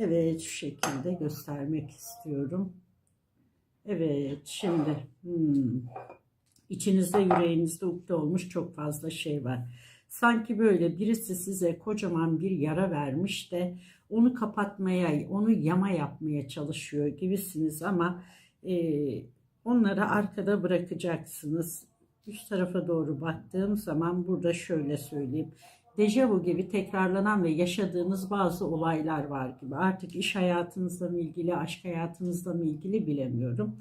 Evet şu şekilde göstermek istiyorum. Evet şimdi hmm, içinizde yüreğinizde ukde olmuş çok fazla şey var. Sanki böyle birisi size kocaman bir yara vermiş de onu kapatmaya, onu yama yapmaya çalışıyor gibisiniz ama e, onları arkada bırakacaksınız. Üst tarafa doğru baktığım zaman burada şöyle söyleyeyim dejavu gibi tekrarlanan ve yaşadığınız bazı olaylar var gibi. Artık iş hayatınızla mı ilgili, aşk hayatınızla mı ilgili bilemiyorum.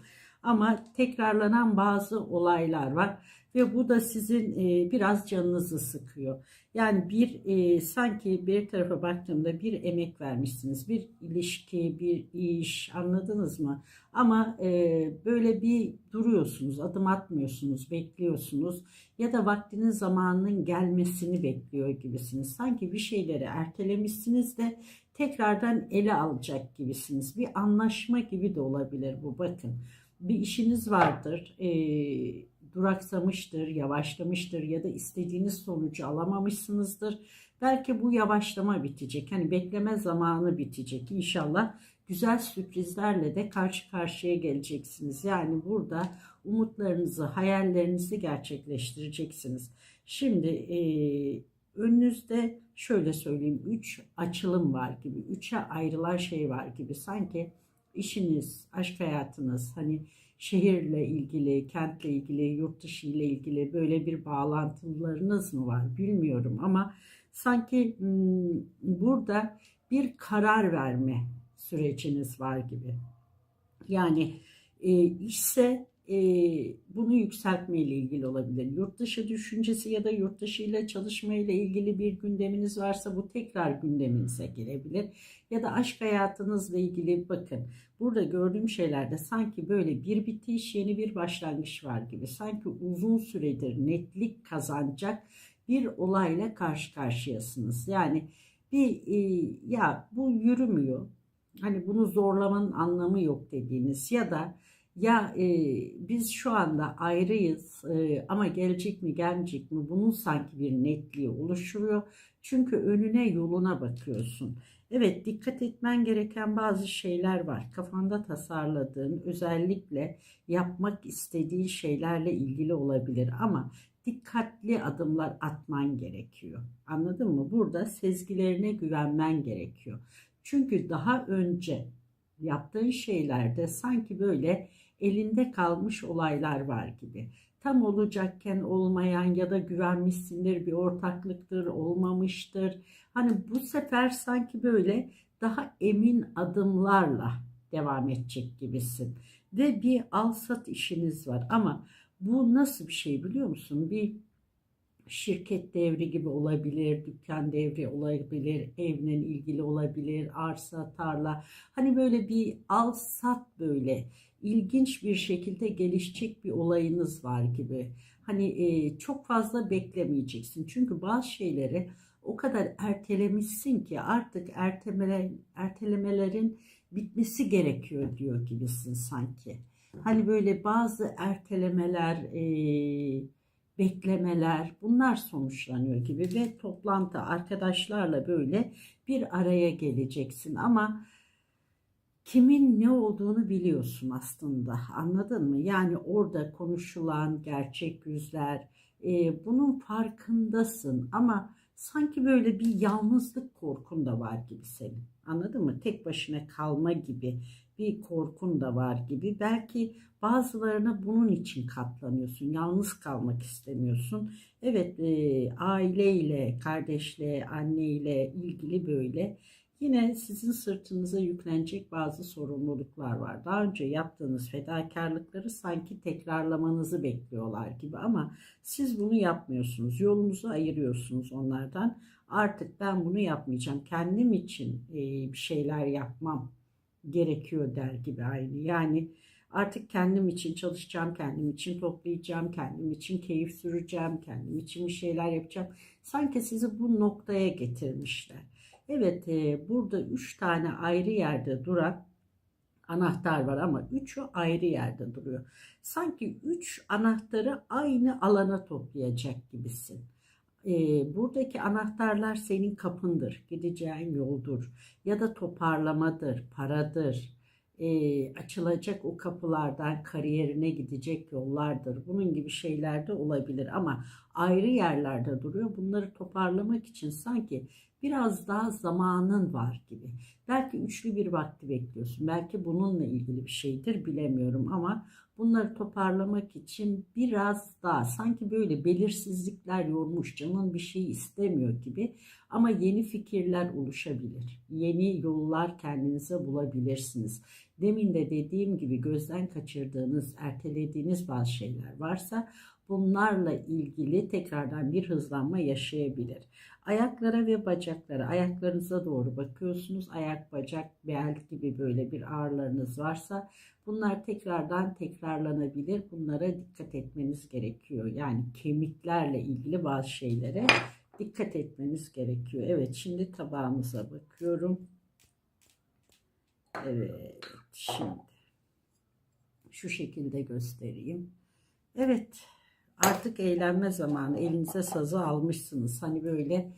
Ama tekrarlanan bazı olaylar var ve bu da sizin e, biraz canınızı sıkıyor. Yani bir e, sanki bir tarafa baktığımda bir emek vermişsiniz, bir ilişki, bir iş anladınız mı? Ama e, böyle bir duruyorsunuz, adım atmıyorsunuz, bekliyorsunuz ya da vaktiniz zamanının gelmesini bekliyor gibisiniz. Sanki bir şeyleri ertelemişsiniz de tekrardan ele alacak gibisiniz. Bir anlaşma gibi de olabilir bu bakın. Bir işiniz vardır, e, duraksamıştır, yavaşlamıştır ya da istediğiniz sonucu alamamışsınızdır. Belki bu yavaşlama bitecek. Hani bekleme zamanı bitecek. İnşallah güzel sürprizlerle de karşı karşıya geleceksiniz. Yani burada umutlarınızı, hayallerinizi gerçekleştireceksiniz. Şimdi e, önünüzde şöyle söyleyeyim 3 açılım var gibi, 3'e ayrılan şey var gibi. Sanki işiniz, aşk hayatınız, hani şehirle ilgili, kentle ilgili, yurt dışı ile ilgili böyle bir bağlantılarınız mı var bilmiyorum ama sanki hmm, burada bir karar verme süreciniz var gibi. Yani e, işse e, bunu yükseltme ile ilgili olabilir. Yurt dışı düşüncesi ya da yurt dışı ile çalışma ile ilgili bir gündeminiz varsa bu tekrar gündeminize girebilir. Ya da aşk hayatınızla ilgili bakın burada gördüğüm şeylerde sanki böyle bir bitiş yeni bir başlangıç var gibi. Sanki uzun süredir netlik kazanacak bir olayla karşı karşıyasınız. Yani bir e, ya bu yürümüyor. Hani bunu zorlamanın anlamı yok dediğiniz ya da ya e, biz şu anda ayrıyız e, ama gelecek mi gelmeyecek mi bunun sanki bir netliği oluşturuyor. Çünkü önüne yoluna bakıyorsun. Evet dikkat etmen gereken bazı şeyler var. Kafanda tasarladığın özellikle yapmak istediğin şeylerle ilgili olabilir ama dikkatli adımlar atman gerekiyor. Anladın mı? Burada sezgilerine güvenmen gerekiyor. Çünkü daha önce yaptığın şeylerde sanki böyle elinde kalmış olaylar var gibi. Tam olacakken olmayan ya da güvenmişsindir bir ortaklıktır, olmamıştır. Hani bu sefer sanki böyle daha emin adımlarla devam edecek gibisin. Ve bir al-sat işiniz var ama bu nasıl bir şey biliyor musun? Bir şirket devri gibi olabilir, dükkan devri olabilir, evle ilgili olabilir, arsa, tarla. Hani böyle bir al sat böyle ilginç bir şekilde gelişecek bir olayınız var gibi. Hani e, çok fazla beklemeyeceksin. Çünkü bazı şeyleri o kadar ertelemişsin ki artık ertemele, ertelemelerin bitmesi gerekiyor diyor gibisin sanki. Hani böyle bazı ertelemeler, e, beklemeler bunlar sonuçlanıyor gibi ve toplantı arkadaşlarla böyle bir araya geleceksin ama kimin ne olduğunu biliyorsun aslında anladın mı? Yani orada konuşulan gerçek yüzler e, bunun farkındasın ama sanki böyle bir yalnızlık korkun da var gibi senin anladın mı? Tek başına kalma gibi bir korkun da var gibi. Belki bazılarına bunun için katlanıyorsun. Yalnız kalmak istemiyorsun. Evet e, aileyle, kardeşle, anneyle ilgili böyle Yine sizin sırtınıza yüklenecek bazı sorumluluklar var. Daha önce yaptığınız fedakarlıkları sanki tekrarlamanızı bekliyorlar gibi ama siz bunu yapmıyorsunuz. Yolunuzu ayırıyorsunuz onlardan. Artık ben bunu yapmayacağım. Kendim için e, bir şeyler yapmam gerekiyor der gibi aynı. Yani artık kendim için çalışacağım, kendim için toplayacağım, kendim için keyif süreceğim, kendim için bir şeyler yapacağım. Sanki sizi bu noktaya getirmişler. Evet, e, burada üç tane ayrı yerde duran anahtar var ama üçü ayrı yerde duruyor. Sanki üç anahtarı aynı alana toplayacak gibisin. Ee, buradaki anahtarlar senin kapındır, gideceğin yoldur ya da toparlamadır, paradır, Ee, açılacak o kapılardan kariyerine gidecek yollardır. Bunun gibi şeyler de olabilir ama ayrı yerlerde duruyor. Bunları toparlamak için sanki biraz daha zamanın var gibi. Belki üçlü bir vakti bekliyorsun. Belki bununla ilgili bir şeydir bilemiyorum ama bunları toparlamak için biraz daha sanki böyle belirsizlikler yormuş canın bir şey istemiyor gibi ama yeni fikirler oluşabilir. Yeni yollar kendinize bulabilirsiniz. Demin de dediğim gibi gözden kaçırdığınız, ertelediğiniz bazı şeyler varsa bunlarla ilgili tekrardan bir hızlanma yaşayabilir. Ayaklara ve bacaklara, ayaklarınıza doğru bakıyorsunuz. Ayak, bacak, bel gibi böyle bir ağrılarınız varsa bunlar tekrardan tekrarlanabilir. Bunlara dikkat etmeniz gerekiyor. Yani kemiklerle ilgili bazı şeylere dikkat etmeniz gerekiyor. Evet şimdi tabağımıza bakıyorum. Evet şimdi şu şekilde göstereyim. Evet artık eğlenme zamanı. Elinize sazı almışsınız. Hani böyle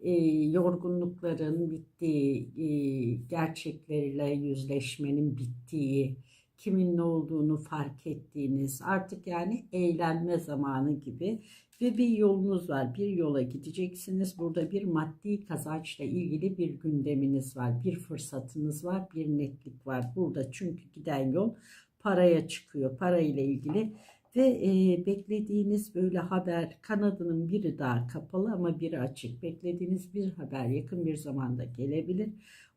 e, yorgunlukların bittiği, e, gerçeklerle yüzleşmenin bittiği, kimin ne olduğunu fark ettiğiniz, artık yani eğlenme zamanı gibi ve bir yolunuz var. Bir yola gideceksiniz. Burada bir maddi kazançla ilgili bir gündeminiz var. Bir fırsatınız var. Bir netlik var. Burada çünkü giden yol paraya çıkıyor. Para ile ilgili ve e, beklediğiniz böyle haber kanadının biri daha kapalı ama biri açık. Beklediğiniz bir haber yakın bir zamanda gelebilir.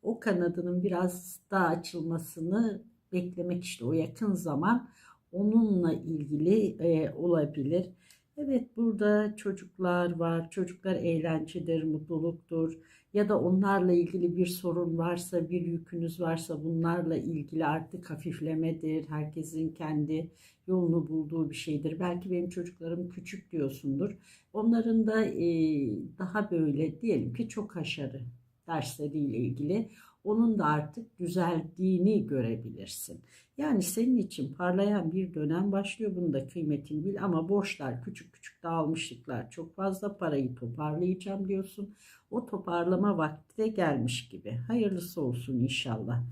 O kanadının biraz daha açılmasını beklemek işte o yakın zaman onunla ilgili e, olabilir. Evet burada çocuklar var. Çocuklar eğlencedir, mutluluktur. Ya da onlarla ilgili bir sorun varsa, bir yükünüz varsa bunlarla ilgili artık hafiflemedir. Herkesin kendi yolunu bulduğu bir şeydir. Belki benim çocuklarım küçük diyorsundur. Onların da daha böyle diyelim ki çok haşarı dersleriyle ilgili onun da artık düzeldiğini görebilirsin. Yani senin için parlayan bir dönem başlıyor. Bunu da kıymetini bil ama borçlar küçük küçük dağılmışlıklar çok fazla parayı toparlayacağım diyorsun. O toparlama vakti de gelmiş gibi. Hayırlısı olsun inşallah.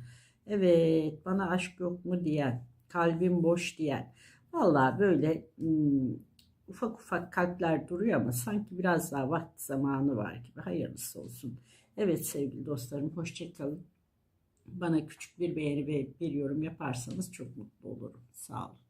Evet bana aşk yok mu diyen, kalbim boş diyen. Vallahi böyle hmm, ufak ufak kalpler duruyor ama sanki biraz daha vakti zamanı var gibi. Hayırlısı olsun. Evet sevgili dostlarım hoşçakalın. Bana küçük bir beğeni ve bir yorum yaparsanız çok mutlu olurum. Sağ olun.